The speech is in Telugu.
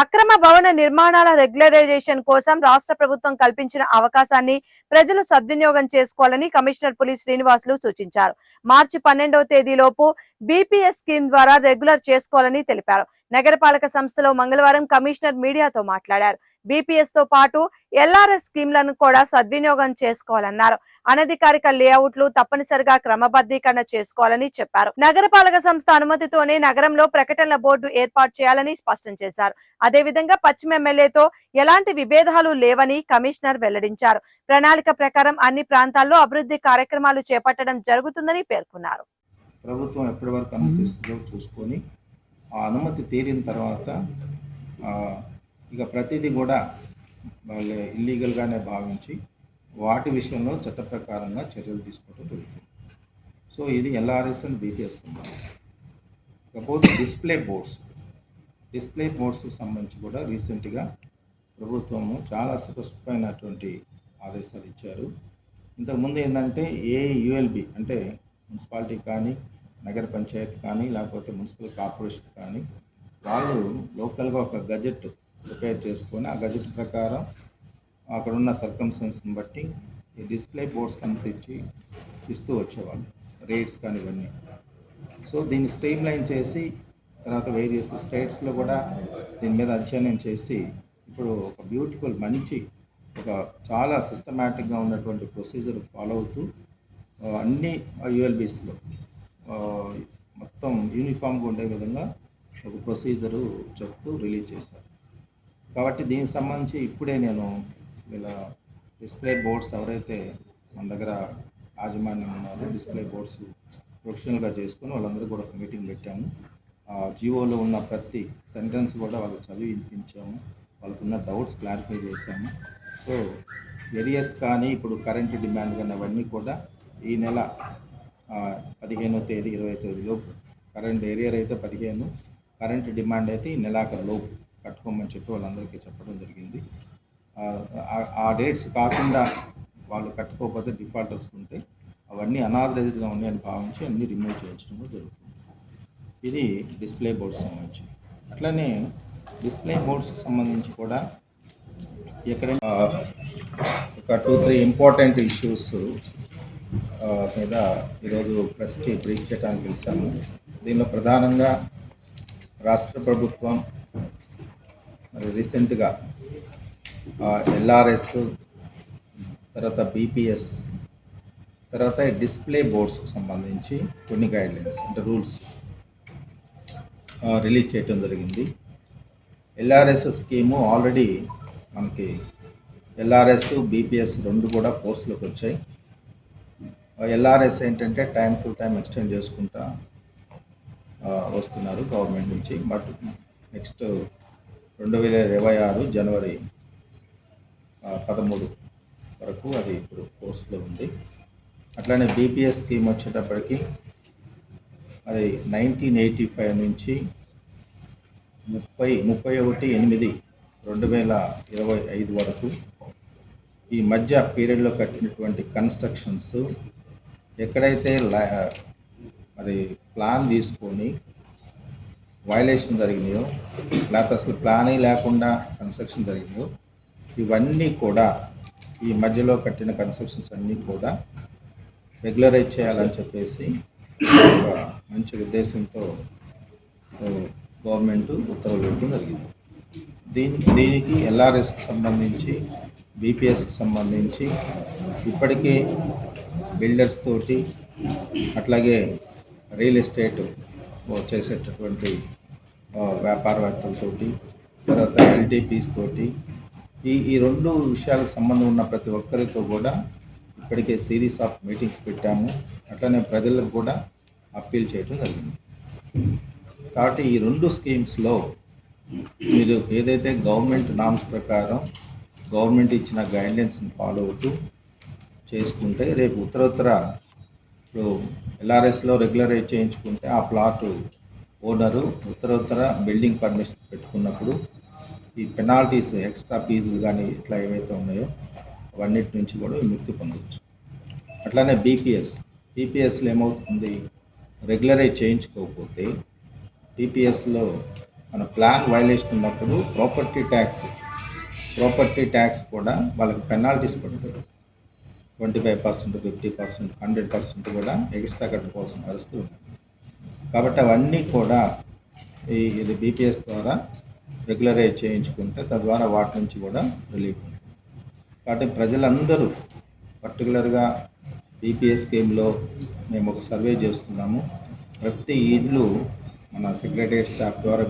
అక్రమ భవన నిర్మాణాల రెగ్యులరైజేషన్ కోసం రాష్ట్ర ప్రభుత్వం కల్పించిన అవకాశాన్ని ప్రజలు సద్వినియోగం చేసుకోవాలని కమిషనర్ పులిస్ శ్రీనివాసులు సూచించారు. మార్చి పన్నెండవ తేదీలోపు బీపీఎస్ స్కీమ్ ద్వారా రెగ్యులర్ చేసుకోవాలని తెలిపారు. నగరపాలక సంస్థలో మంగళవారం కమిషనర్ మీడియాతో మాట్లాడారు. బీపీఎస్తో పాటు ఎల్ఆర్ఎస్ స్కీమ్లను కూడా సద్వినియోగం చేసుకోవాలన్నారు. అనధికారిక లేఅవుట్లు తప్పనిసరిగా క్రమబద్ధీకరణ చేసుకోవాలని చెప్పారు. నగరపాలక సంస్థ అనుమతితోనే నగరంలో ప్రకటనల బోర్డు ఏర్పాటు చేయాలని స్పష్టం చేశారు. అదేవిధంగా పశ్చిమ ఎమ్మెల్యేతో ఎలాంటి విభేదాలు లేవని కమిషనర్ వెల్లడించారు. ప్రణాళిక ప్రకారం అన్ని ప్రాంతాల్లో అభివృద్ధి కార్యక్రమాలు చేపట్టడం జరుగుతుందని పేర్కొన్నారు. ప్రభుత్వం ఎప్పటి వరకు అనుమతిస్తుందో చూసుకొని ఆ అనుమతి తీరిన తర్వాత ఇక ప్రతిదీ కూడా వాళ్ళు ఇల్లీగల్గానే భావించి వాటి విషయంలో చట్ట ప్రకారంగా చర్యలు తీసుకోవడం జరుగుతుంది. సో ఇది ఎల్ఆర్ఎస్ అండ్ బీపీఎస్ ఇకపోతే డిస్ప్లే బోర్డ్స్ డిస్ప్లే బోర్డ్స్కి సంబంధించి కూడా రీసెంట్గా ప్రభుత్వము చాలా స్పష్టమైనటువంటి ఆదేశాలు ఇచ్చారు. ఇంతకుముందు ఏంటంటే ఏ యుఎల్బి అంటే మున్సిపాలిటీ కానీ నగర పంచాయతీ కానీ లేకపోతే మున్సిపల్ కార్పొరేషన్ కానీ వాళ్ళు లోకల్గా ఒక గజెట్ ప్రిపేర్ చేసుకొని ఆ గజెట్ ప్రకారం అక్కడ ఉన్న సర్కమ్స్టెన్స్ని బట్టి ఈ డిస్ప్లే బోర్డ్స్ కనిపించి ఇస్తూ వచ్చేవాళ్ళు రేట్స్ కానీ ఇవన్నీ. సో దీన్ని స్ట్రీమ్ లైన్ చేసి తర్వాత వేరియస్ స్టేట్స్లో కూడా దీని మీద అధ్యయనం చేసి ఇప్పుడు ఒక బ్యూటిఫుల్ మంచి ఒక చాలా సిస్టమేటిక్గా ఉన్నటువంటి ప్రొసీజర్ ఫాలో అవుతూ అన్ని యుఎల్బీస్లో మొత్తం యూనిఫామ్గా ఉండే విధంగా ఒక ప్రొసీజరు చెప్తూ రిలీజ్ చేశారు. కాబట్టి దీనికి సంబంధించి ఇప్పుడే నేను ఇలా డిస్ప్లే బోర్డ్స్ ఎవరైతే మన దగ్గర యాజమాన్యం ఉన్నారో డిస్ప్లే బోర్డ్స్ ప్రొఫెషనల్గా చేసుకొని వాళ్ళందరూ కూడా ఒక మీటింగ్ పెట్టాము. జియోలో ఉన్న ప్రతి సెంటెన్స్ కూడా వాళ్ళకి చదివి వినిపించాము. వాళ్ళకున్న డౌట్స్ క్లారిఫై చేశాము. సో ఎరియర్స్ కానీ ఇప్పుడు కరెంట్ డిమాండ్ కానీ అవన్నీ కూడా ఈ నెల పదిహేనో తేదీ ఇరవై తేదీలోపు కరెంట్ ఏరియర్ అయితే పదిహేను కరెంట్ డిమాండ్ అయితే ఈ నెలాఖరు లోపు కట్టుకోమని చెప్పి వాళ్ళందరికీ చెప్పడం జరిగింది. ఆ, డేట్స్ కాకుండా వాళ్ళు కట్టుకోకపోతే డిఫాల్టర్స్ ఉంటే అవన్నీ అనాథరైజ్డ్గా ఉన్నాయని భావించి అన్ని రిమూవ్ చేయించడం జరుగుతుంది. ఇది డిస్ప్లే బోర్డ్స్ సంబంధించి. అట్లనే డిస్ప్లే బోర్డ్స్ సంబంధించి కూడా ఎక్కడైనా ఒక టూ త్రీ ఇంపార్టెంట్ ఇష్యూస్ మీద ఈరోజు ప్రెస్కి బ్రీఫ్ చేయడానికి పిలిచాము. దీనిలో ప్రధానంగా రాష్ట్ర ప్రభుత్వం మరి రీసెంట్గా ఎల్ఆర్ఎస్ తర్వాత బీపీఎస్ తర్వాత డిస్ప్లే బోర్డ్స్కి సంబంధించి కొన్ని గైడ్లైన్స్ అంటే రూల్స్ రిలీజ్ చేయటం జరిగింది. ఎల్ఆర్ఎస్ స్కీము ఆల్రెడీ మనకి ఎల్ఆర్ఎస్ బీపీఎస్ రెండు కూడా పోస్టులకు వచ్చాయి. ఎల్ఆర్ఎస్ ఏంటంటే టైం టు టైం ఎక్స్టెండ్ చేసుకుంటా వస్తున్నారు గవర్నమెంట్ నుంచి. బట్ నెక్స్ట్ రెండు వేల ఇరవై ఆరు జనవరి పదమూడు వరకు అది ఇప్పుడు కోర్సులో ఉంది. అట్లానే బీపీఎస్ స్కీమ్ వచ్చేటప్పటికి అది నైన్టీన్ ఎయిటీ ఫైవ్ నుంచి ముప్పై ముప్పై ఒకటి ఎనిమిది రెండు వేల ఇరవై ఐదు వరకు ఈ మధ్య పీరియడ్లో కట్టినటువంటి కన్స్ట్రక్షన్స్ ఎక్కడైతే లా- మరి ప్లాన్ తీసుకొని వైలేషన్ జరిగినాయో లేకపోతే అసలు ప్లానే లేకుండా కన్స్ట్రక్షన్ జరిగినాయో ఇవన్నీ కూడా ఈ మధ్యలో కట్టిన కన్స్ట్రక్షన్స్ అన్నీ కూడా రెగ్యులరైజ్ చేయాలని చెప్పేసి ఒక మంచి ఉద్దేశంతో గవర్నమెంట్ ఉత్తర్వులు ఇవ్వడం జరిగింది. దీని దీనికి ఎల్ఆర్ఎస్కి సంబంధించి బీపీఎస్కి సంబంధించి ఇప్పటికే బిల్డర్స్ తోటి అట్లాగే రియల్ ఎస్టేట్ చేసేటటువంటి వ్యాపారవేత్తలతో వ్యాపారవేత్తలతోటి తర్వాత ఎల్టీపీస్ తోటి ఈ ఈ రెండు విషయాలకు సంబంధం ఉన్న ప్రతి ఒక్కరితో కూడా ఇప్పటికే సిరీస్ ఆఫ్ మీటింగ్స్ పెట్టాము. అట్లనే ప్రజలకు కూడా అప్పీల్ చేయడం జరిగింది. కాబట్టి ఈ రెండు స్కీమ్స్లో మీరు ఏదైతే గవర్నమెంట్ నామ్స్ ప్రకారం గవర్నమెంట్ ఇచ్చిన గైడ్లైన్స్ని ఫాలో అవుతూ చేసుకుంటే రేపు ఉత్తరోత్తర ఇప్పుడు ఎల్ఆర్ఎస్లో రెగ్యులరైజ్ చేయించుకుంటే ఆ ప్లాట్ ఓనరు ఉత్తరోత్తర బిల్డింగ్ పర్మిషన్ పెట్టుకున్నప్పుడు ఈ పెనాల్టీస్ ఎక్స్ట్రా ఫీజులు కానీ ఇట్లా ఏవైతే ఉన్నాయో అవన్నిటి నుంచి కూడా విముక్తి పొందొచ్చు. అట్లానే బీపీఎస్ బీపీఎస్లో ఏమవుతుంది? రెగ్యులరైజ్ చేయించుకోకపోతే బీపీఎస్లో మన ప్లాన్ వైలేషన్ ఉన్నప్పుడు ప్రాపర్టీ ట్యాక్స్ ప్రాపర్టీ ట్యాక్స్ కూడా వాళ్ళకి పెనాల్టీస్ పడతారు. Twenty five percent fifty percent hundred percent కూడా ఎక్స్ట్రా కట్టుకోవాల్సిన పరిస్థితి ఉంది కాబట్టి అవన్నీ కూడా ఈ ఇది బీపీఎస్ ద్వారా రెగ్యులరైజ్ చేయించుకుంటే తద్వారా వాటి నుంచి కూడా రిలీఫ్ ఉంటుంది. కాబట్టి ప్రజలందరూ పర్టికులర్గా బీపీఎస్ స్కీమ్లో మేము ఒక సర్వే చేస్తున్నాము. ప్రతి ఇళ్ళు మన సెక్రటరీ స్టాఫ్ ద్వారా